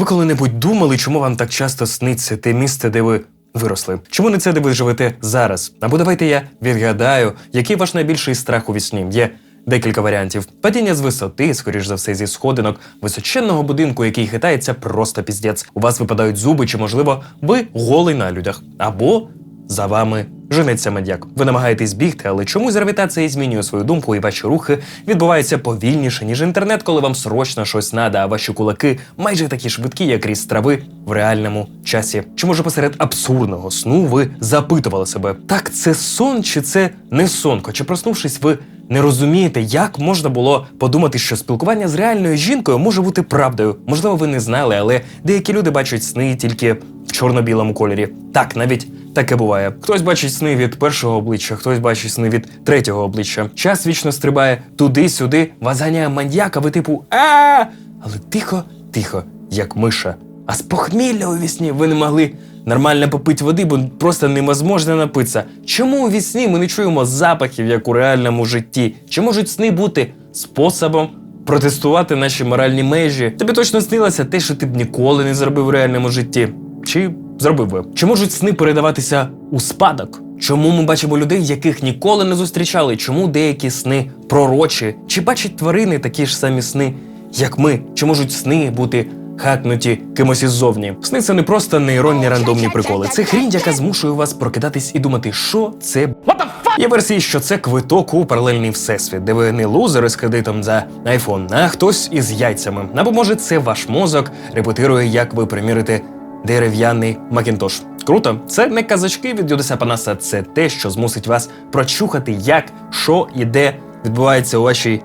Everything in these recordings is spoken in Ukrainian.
Ви коли-небудь думали, чому вам так часто сниться те місце, де ви виросли? Чому не це, де ви живете зараз? Або давайте я відгадаю, який ваш найбільший страх у вісні? Є декілька варіантів: падіння з висоти, скоріш за все, зі сходинок, височенного будинку, який хитається просто піздець. У вас випадають зуби, чи можливо ви голий на людях, або за вами женеться маньяк. Ви намагаєтесь бігти, але чомусь гравітація змінює свою думку, і ваші рухи відбуваються повільніше, ніж інтернет, коли вам срочно щось надо, а ваші кулаки майже такі швидкі, як ріст трави в реальному часі. Чи може посеред абсурдного сну ви запитували себе, так це сон чи це не сон? Хоча проснувшись, ви не розумієте, як можна було подумати, що спілкування з реальною жінкою може бути правдою. Можливо, ви не знали, але деякі люди бачать сни тільки в чорно-білому кольорі. Так, навіть таке буває. Хтось бачить сни від першого обличчя, хтось бачить сни від третього обличчя. Час вічно стрибає туди-сюди, вас маньяка, ви типу а Але тихо, тихо, як миша. А з похмілля у вісні ви не могли нормально попити води, бо просто невозможно напитися. Чому у вісні ми не чуємо запахів, як у реальному житті? Чи можуть сни бути способом протестувати наші моральні межі? Тобі точно снилося те, що ти б ніколи не зробив у реальному житті? Чи зробив би? Чи можуть сни передаватися у спадок? Чому ми бачимо людей, яких ніколи не зустрічали? Чому деякі сни пророчі? Чи бачать тварини такі ж самі сни, як ми? Чи можуть сни бути хакнуті кимось іззовні? Сни це не просто нейронні рандомні приколи. Це хрінь, яка змушує вас прокидатись і думати, що це Є версії, що це квиток у паралельний всесвіт, де ви не лузери з кредитом за айфон, а хтось із яйцями. Або може це ваш мозок репетирує, як ви примірите дерев'яний макінтош. Круто, це не казачки від Юдеса Панаса, це те, що змусить вас прочухати, як, що і де відбувається у вашій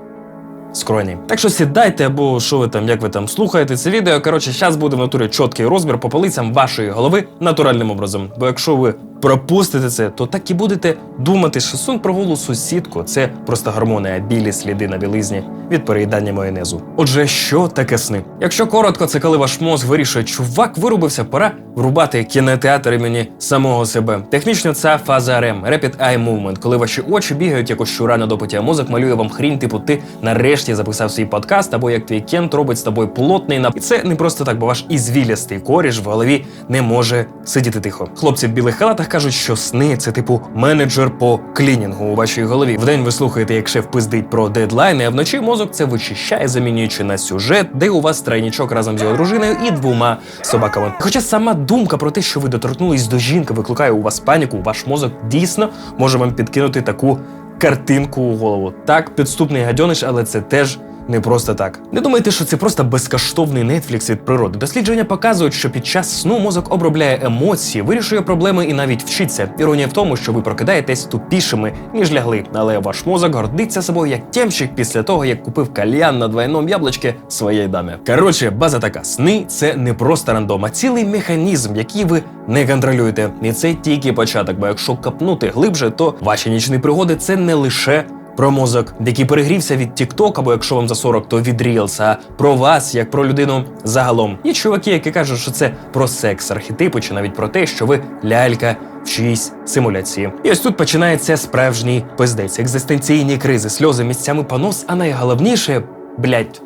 скроні. Так що сідайте, або що ви там, як ви там слухаєте це відео. Коротше, зараз буде в натурі чіткий розмір по полицям вашої голови натуральним образом. Бо якщо ви пропустите це, то так і будете думати, що сон про голу сусідку це просто гормони, а білі сліди на білизні від переїдання майонезу. Отже, що таке сни? Якщо коротко, це коли ваш мозг вирішує, чувак вирубився, пора врубати кінотеатр імені самого себе. Технічно це фаза REM, Rapid Eye Movement, коли ваші очі бігають якось щура на допиті, а мозок малює вам хрінь, типу ти нарешті записав свій подкаст, або як твій кент робить з тобою плотний на І це не просто так, бо ваш ізвілястий коріш в голові не може сидіти тихо. Хлопці в білих халатах кажуть, що сни це типу менеджер по клінінгу у вашій голові. Вдень ви слухаєте, як шеф пиздить про дедлайни, а вночі мозок це вичищає, замінюючи на сюжет, де у вас тройнічок разом з його дружиною і двома собаками. Хоча сама думка про те, що ви доторкнулись до жінки, викликає у вас паніку, ваш мозок дійсно може вам підкинути таку картинку у голову. Так, підступний гадьониш, але це теж. Не просто так. Не думайте, що це просто безкоштовний Netflix від природи. Дослідження показують, що під час сну мозок обробляє емоції, вирішує проблеми і навіть вчиться. Іронія в тому, що ви прокидаєтесь тупішими, ніж лягли. Але ваш мозок гордиться собою як тємщик після того, як купив кальян на двойному яблучки своєї дамі. Коротше, база така: сни це не просто рандом, а цілий механізм, який ви не контролюєте. І це тільки початок. Бо якщо капнути глибше, то ваші нічні пригоди це не лише про мозок, який перегрівся від TikTok, або якщо вам за 40, то від Reels, а про вас, як про людину загалом. Є чуваки, які кажуть, що це про секс, архетипи, чи навіть про те, що ви лялька в чиїсь симуляції. І ось тут починається справжній пиздець, екзистенційні кризи, сльози, місцями понос, а найголовніше, блядь,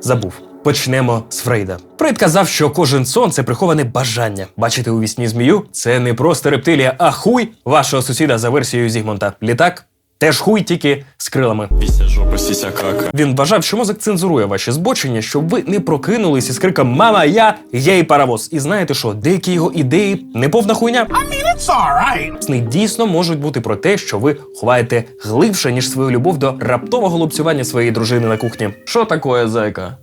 забув. Почнемо з Фрейда. Фрейд казав, що кожен сон це приховане бажання. Бачити у вісні змію це не просто рептилія, а хуй вашого сусіда за версією Зігмунта. Літак теж хуй тільки з крилами. Пися, жопа, сися, кака. Він вважав, що мозок цензурує ваші збочення, щоб ви не прокинулись із криком Мама, я є і паровоз. І знаєте що, деякі його ідеї не повна хуйня. It's alright. Сни дійсно можуть бути про те, що ви ховаєте глибше, ніж свою любов до раптового лупцювання своєї дружини на кухні. Що таке, зайка?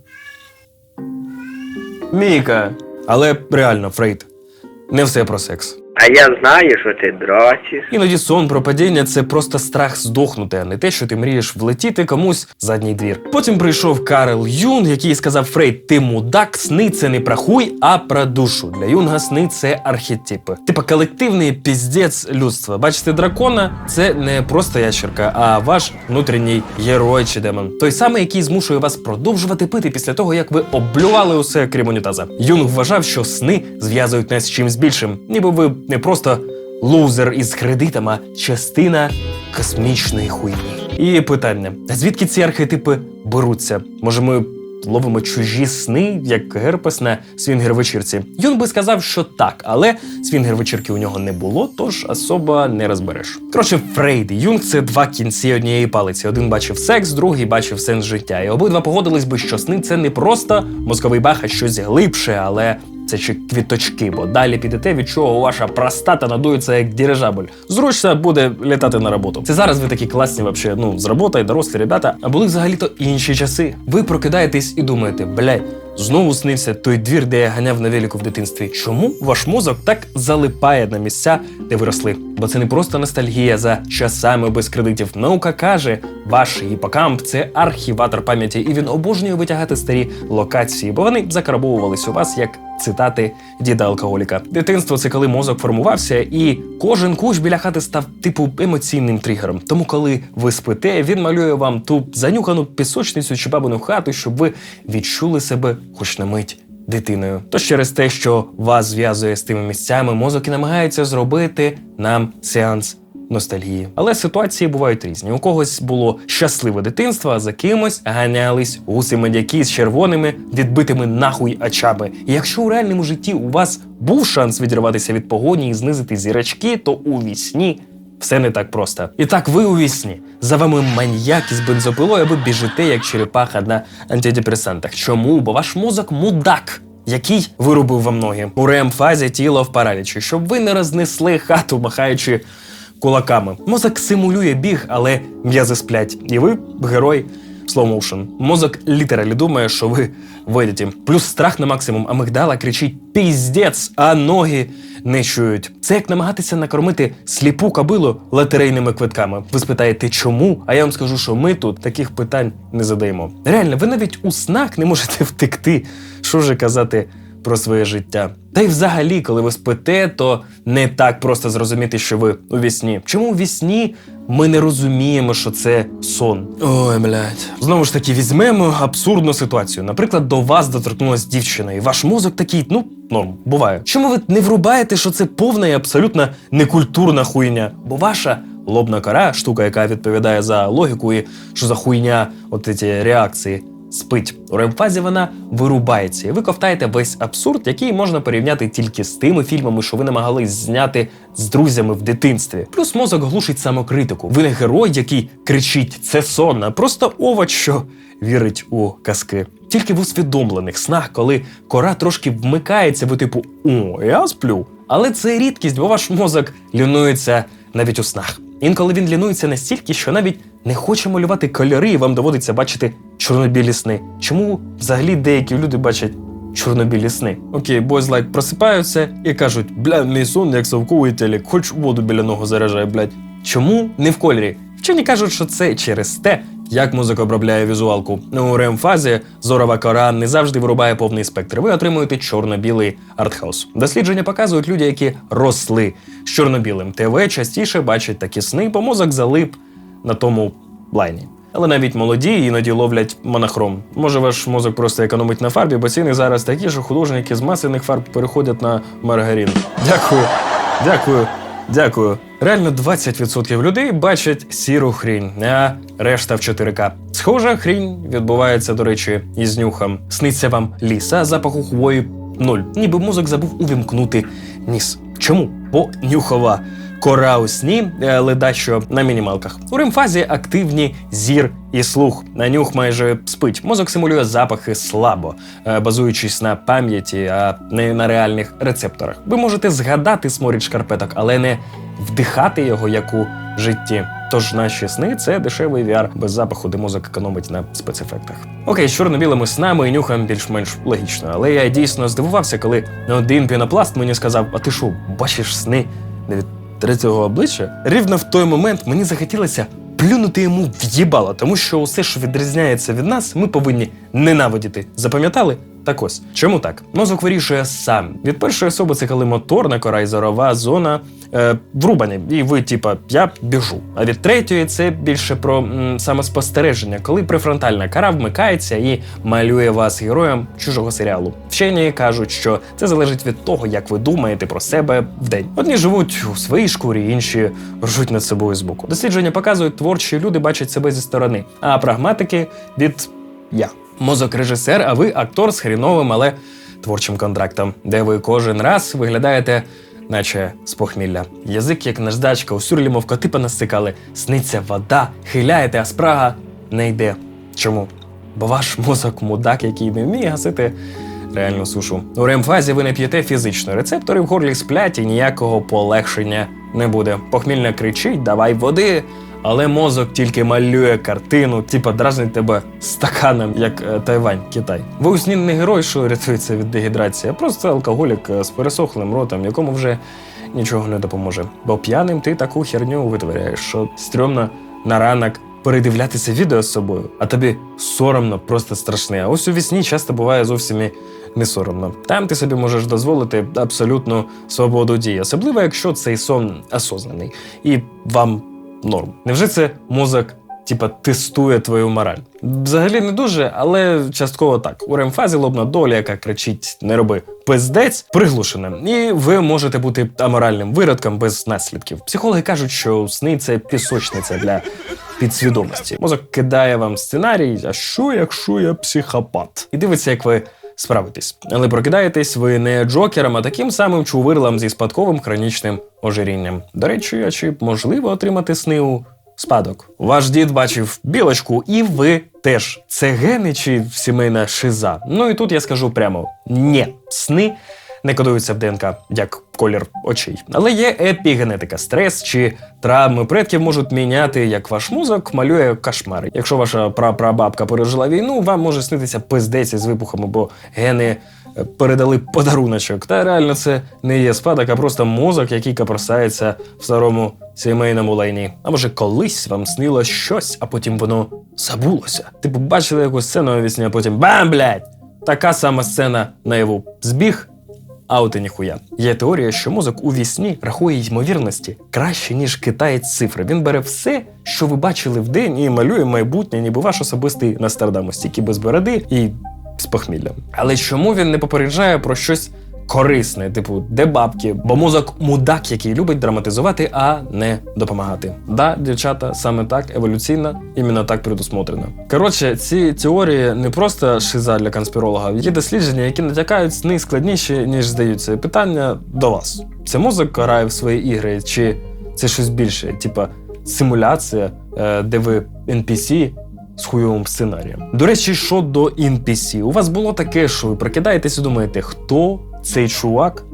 Міка. Але реально, Фрейд, не все про секс. А я знаю, що ти дрочиш. Іноді сон про падіння це просто страх здохнути, а не те, що ти мрієш влетіти комусь в задній двір. Потім прийшов Карл Юнг, який сказав Фрейд, ти мудак, сни це не про хуй, а про душу. Для Юнга сни це архетипи. Типа колективний піздець людства. Бачите, дракона це не просто ящерка, а ваш внутрішній герой чи демон. Той самий, який змушує вас продовжувати пити після того, як ви облювали усе крім унітаза. Юнг вважав, що сни зв'язують нас з чимсь більшим, ніби ви не просто лузер із кредитами, частина космічної хуйні. І питання: звідки ці архетипи беруться? Може, ми ловимо чужі сни, як герпес на свінгер-вечірці. Юн би сказав, що так, але свінгер-вечірки у нього не було, тож особа не розбереш. Коротше, Фрейд і Юнг це два кінці однієї палиці. Один бачив секс, другий бачив сенс життя. І обидва погодились би, що сни це не просто мозковий бах, а щось глибше, але це ще квіточки, бо далі підете, від чого ваша простата надується як дирижабль. Зручно буде літати на роботу. Це зараз ви такі класні, вообще, ну, з роботи, дорослі ребята. А були взагалі-то інші часи. Ви прокидаєтесь і думаєте, блядь, знову снився той двір, де я ганяв на велику в дитинстві. Чому ваш мозок так залипає на місця, де ви росли? Бо це не просто ностальгія за часами без кредитів. Наука каже, ваш гіпокамп це архіватор пам'яті, і він обожнює витягати старі локації, бо вони закарбовувались у вас як цитати діда алкоголіка. Дитинство це коли мозок формувався, і кожен кущ біля хати став типу емоційним тригером. Тому, коли ви спите, він малює вам ту занюхану пісочницю чи бабину хату, щоб ви відчули себе хоч на мить. Дитиною, тож через те, що вас зв'язує з тими місцями, мозок і намагається зробити нам сеанс ностальгії. Але ситуації бувають різні. У когось було щасливе дитинство, а за кимось ганялись гуси медяки з червоними відбитими нахуй очами. І якщо у реальному житті у вас був шанс відірватися від погоні і знизити зірочки, то у вісні все не так просто. І так ви у вісні. За вами маньяк із бензопилою, а ви біжите як черепаха на антидепресантах. Чому? Бо ваш мозок мудак. Який вирубив вам ноги у РЕМ-фазі тіло в паралічі, щоб ви не рознесли хату, махаючи кулаками. Мозок симулює біг, але м'язи сплять. І ви герой motion. Мозок літералі думає, що ви в. Плюс страх на максимум, амигдала кричить піздець, а ноги не чують. Це як намагатися накормити сліпу кобилу лотерейними квитками. Ви спитаєте, чому? А я вам скажу, що ми тут таких питань не задаємо. Реально, ви навіть у снах не можете втекти. Що вже казати про своє життя. Та й взагалі, коли ви спите, то не так просто зрозуміти, що ви у вісні. Чому у вісні ми не розуміємо, що це сон? Ой, блядь. Знову ж таки, візьмемо абсурдну ситуацію. Наприклад, до вас доторкнулась дівчина, і ваш мозок такий, ну, норм, буває. Чому ви не врубаєте, що це повна і абсолютно некультурна хуйня? Бо ваша лобна кора, штука, яка відповідає за логіку, і що за хуйня, от ці реакції спить. У ремфазі вона вирубається, і ви ковтаєте весь абсурд, який можна порівняти тільки з тими фільмами, що ви намагались зняти з друзями в дитинстві. Плюс мозок глушить самокритику. Ви не герой, який кричить це сон, а просто овоч, що вірить у казки. Тільки в усвідомлених снах, коли кора трошки вмикається, ви типу О, я сплю. Але це рідкість, бо ваш мозок лінується навіть у снах. Інколи він лінується настільки, що навіть не хоче малювати кольори, і вам доводиться бачити чорнобілі сни. Чому взагалі деякі люди бачать чорнобілі сни? Окей, бойзлайк просипаються і кажуть: бля, мій сон як совковий телек, хоч воду біля ногу заряджає, блядь. Чому не в кольорі? Вчені кажуть, що це через те, як музика обробляє візуалку. У ремфазі зорова кора не завжди вирубає повний спектр. Ви отримуєте чорно-білий артхаус. Дослідження показують люди, які росли з чорно-білим ТВ, частіше бачать такі сни, бо мозок залип на тому лайні. Але навіть молоді іноді ловлять монохром. Може, ваш мозок просто економить на фарбі, бо ціни зараз такі, що художники з масляних фарб переходять на маргарин. Дякую, дякую, дякую. Реально 20% людей бачать сіру хрінь, а решта в 4К. Схожа хрінь відбувається, до речі, із нюхом. Сниться вам ліса запаху хвої нуль. Ніби мозок забув увімкнути ніс. Чому? Бо нюхова кора у сні, е, але дещо на мінімалках. У ремфазі активні зір і слух. На нюх майже спить. Мозок симулює запахи слабо, е, базуючись на пам'яті, а не на реальних рецепторах. Ви можете згадати сморід шкарпеток, але не вдихати його як у житті. Тож наші сни це дешевий VR без запаху, де мозок економить на спецефектах. Окей, з чорно-білими снами і нюхом більш-менш логічно, але я дійсно здивувався, коли один пінопласт мені сказав: А ти що, бачиш сни не від третього обличчя? Рівно в той момент мені захотілося плюнути йому в їбало, тому що усе, що відрізняється від нас, ми повинні ненавидіти. Запам'ятали? Так ось, чому так? Мозок вирішує сам. Від першої особи це коли моторна кора і зорова зона е, врубані, і ви, типа, я біжу. А від третьої це більше про м, самоспостереження, коли префронтальна кора вмикається і малює вас героєм чужого серіалу. Вчені кажуть, що це залежить від того, як ви думаєте про себе в день. Одні живуть у своїй шкурі, інші ржуть над собою збоку. Дослідження показують, творчі люди бачать себе зі сторони, а прагматики від я. Мозок режисер, а ви актор з хріновим, але творчим контрактом, де ви кожен раз виглядаєте, наче з похмілля. Язик, як наждачка, у сюрлі, мов коти понастикали, сниться вода, хиляєте, а спрага не йде. Чому? Бо ваш мозок мудак, який не вміє гасити реальну сушу. У ремфазі ви не п'єте фізично. Рецептори в горлі сплять і ніякого полегшення не буде. Похмільно кричить, давай води. Але мозок тільки малює картину, типа дразнить тебе стаканом, як е, Тайвань, Китай. Ви не герой, що рятується від дегідрації, а просто алкоголік з пересохлим ротом, якому вже нічого не допоможе. Бо п'яним ти таку херню витворяєш, що стрьомно на ранок передивлятися відео з собою, а тобі соромно, просто страшне. А ось у вісні часто буває зовсім і не соромно. Там ти собі можеш дозволити абсолютну свободу дії, особливо якщо цей сон осознаний і вам норм. Невже це мозок? Типа тестує твою мораль. Взагалі не дуже, але частково так. У ремфазі лобна доля, яка кричить не роби пиздець, приглушена. І ви можете бути аморальним виродком без наслідків. Психологи кажуть, що сни це пісочниця для підсвідомості. Мозок кидає вам сценарій, а що якщо я психопат? І дивиться, як ви справитесь. Але прокидаєтесь ви не джокером, а таким самим чувирлом зі спадковим хронічним ожирінням. До речі, а чи можливо отримати сни у спадок? Ваш дід бачив білочку, і ви теж. Це гени чи сімейна шиза? Ну і тут я скажу прямо: ні, сни не кодуються в ДНК, як колір очей. Але є епігенетика, стрес чи травми предків можуть міняти, як ваш мозок малює кошмари. Якщо ваша прапрабабка пережила війну, вам може снитися пиздець із вибухами, бо гени е, передали подаруночок. Та реально це не є спадок, а просто мозок, який капросається в старому сімейному лайні. А може, колись вам снило щось, а потім воно забулося. Типу, бачили якусь сцену у вісні, а потім бам, блядь! Така сама сцена наяву. Збіг, а от і ніхуя. Є теорія, що мозок у вісні рахує ймовірності краще, ніж китаєць цифри. Він бере все, що ви бачили в день, і малює майбутнє, ніби ваш особистий Нострадамус, тільки без бороди і з похміллям. Але чому він не попереджає про щось корисне, типу, де бабки? Бо мозок мудак, який любить драматизувати, а не допомагати. Да, дівчата, саме так еволюційно, іменно так предусмотрено. Коротше, ці теорії не просто шиза для конспіролога. Є дослідження, які натякають сни складніші, ніж здаються. Питання до вас: це мозок грає в свої ігри, чи це щось більше? Типа симуляція, е, де ви NPC з хуйовим сценарієм. До речі, що до NPC, у вас було таке, що ви прокидаєтесь і думаєте, хто цей чувак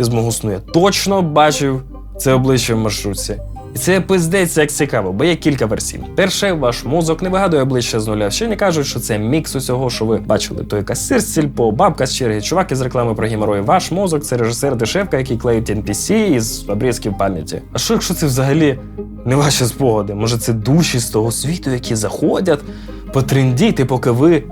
із мого сну? Я точно бачив це обличчя в маршрутці. І це пиздець як цікаво, бо є кілька версій. Перше, ваш мозок не вигадує обличчя з нуля. Ще не кажуть, що це мікс усього, що ви бачили. То якась сир з сільпо, бабка з черги, чувак із реклами про геморой. Ваш мозок це режисер дешевка, який клеїть NPC із обрізків пам'яті. А що якщо це взагалі не ваші спогади? Може, це душі з того світу, які заходять потрендіти, поки ви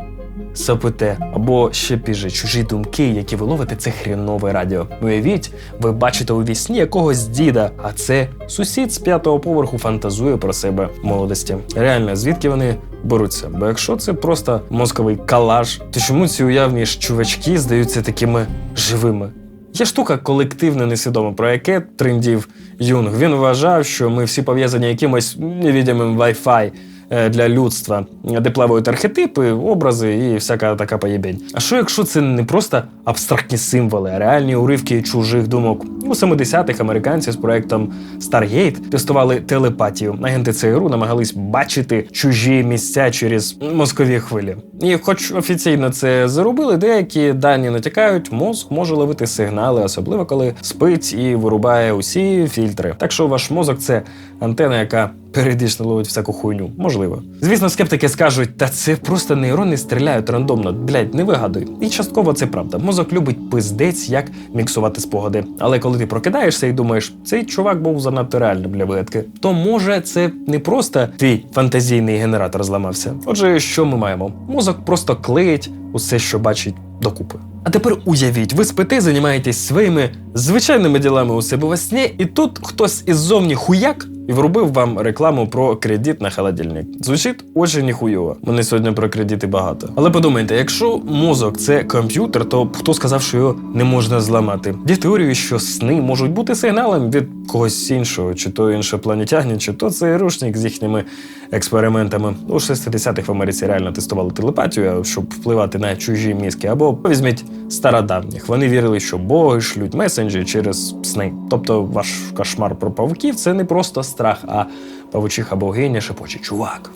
сопите, або ще піже чужі думки, які ви ловите, це хрінове радіо. Уявіть, ви бачите у вісні якогось діда, а це сусід з п'ятого поверху фантазує про себе молодості. Реально, звідки вони беруться? Бо якщо це просто мозковий калаш, то чому ці уявні ж чувачки здаються такими живими? Є штука колективне несвідоме, про яке трендів Юнг. Він вважав, що ми всі пов'язані якимось невідомим Wi-Fi для людства, де плавають архетипи, образи і всяка така поєбень. А що якщо це не просто абстрактні символи, а реальні уривки чужих думок? У 70-х американці з проектом Stargate тестували телепатію. Агенти ЦРУ намагались бачити чужі місця через мозкові хвилі. І, хоч офіційно це заробили, деякі дані натякають, мозг може ловити сигнали, особливо коли спить і вирубає усі фільтри. Так що ваш мозок це антена, яка періодично ловить всяку хуйню. Можливо. Звісно, скептики скажуть, та це просто нейрони стріляють рандомно. Блять, не вигадуй. І частково це правда. Мозок любить пиздець, як міксувати спогади. Але коли ти прокидаєшся і думаєш, цей чувак був занадто реальним для вигадки, то може це не просто твій фантазійний генератор зламався. Отже, що ми маємо? Мозок просто клеїть усе, що бачить докупи. А тепер уявіть, ви спите, займаєтесь своїми звичайними ділами у себе во сні, і тут хтось іззовні хуяк і врубив вам рекламу про кредит на холодильник. Звучить дуже ніхуйово. Мене сьогодні про кредити багато. Але подумайте, якщо мозок це комп'ютер, то хто сказав, що його не можна зламати? Є теорію, що сни можуть бути сигналом від когось іншого, чи то іншопланетягні, чи то це рушник з їхніми експериментами. У 60-х в Америці реально тестували телепатію, щоб впливати на чужі мізки. Або візьміть стародавніх. Вони вірили, що боги шлють месенджі через сни. Тобто ваш кошмар про павуків це не просто страх, а павучиха богиня шепоче чувак.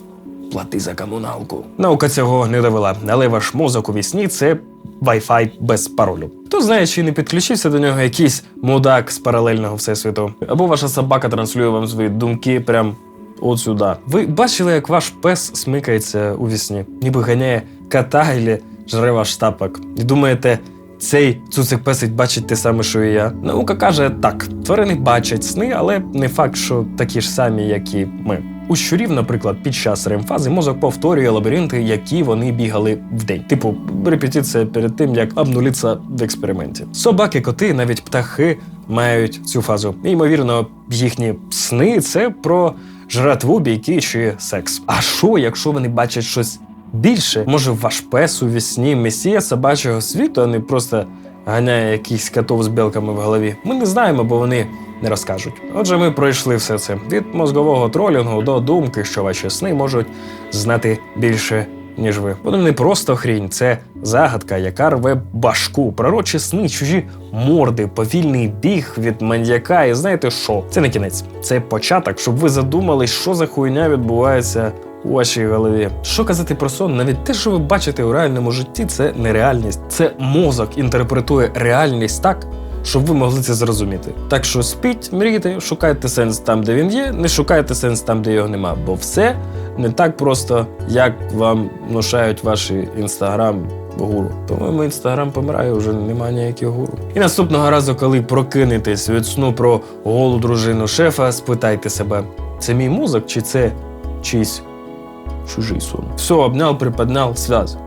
Плати за комуналку. Наука цього не довела, але ваш мозок у вісні це Wi-Fi без паролю. Хто знає, чи не підключився до нього якийсь мудак з паралельного всесвіту, або ваша собака транслює вам свої думки прям от сюди. Ви бачили, як ваш пес смикається у вісні, ніби ганяє кота і жре ваш тапок. І думаєте, цей цуцик песик бачить те саме, що і я. Наука каже так: тварини бачать сни, але не факт, що такі ж самі, як і ми. У щурів, наприклад, під час ремфази мозок повторює лабіринти, які вони бігали вдень. Типу, репетиція перед тим, як обнулитися в експерименті. Собаки, коти, навіть птахи мають цю фазу. І, ймовірно, їхні сни це про жратву, бійки чи секс. А що, якщо вони бачать щось більше? Може, ваш пес у вісні месія собачого світу, а не просто ганяє якийсь котов з білками в голові? Ми не знаємо, бо вони не розкажуть. Отже, ми пройшли все це від мозгового тролінгу до думки, що ваші сни можуть знати більше. Ніж ви. Вони не просто хрінь, це загадка, яка рве башку, пророчі сни, чужі морди, повільний біг від маньяка. І знаєте що? Це не кінець, це початок, щоб ви задумались, що за хуйня відбувається у вашій голові. Що казати про сон? Навіть те, що ви бачите у реальному житті, це не реальність. Це мозок інтерпретує реальність так, щоб ви могли це зрозуміти. Так що спіть, мрійте, шукайте сенс там, де він є, не шукайте сенс там, де його нема, бо все не так просто, як вам внушають ваші інстаграм. Гуру. По-моєму, інстаграм помирає, вже немає ніяких гуру. І наступного разу, коли прокинетесь від сну про голу дружину шефа, спитайте себе: це мій мозок чи це чийсь чужий сон? Все, обняв, приподняв, связь.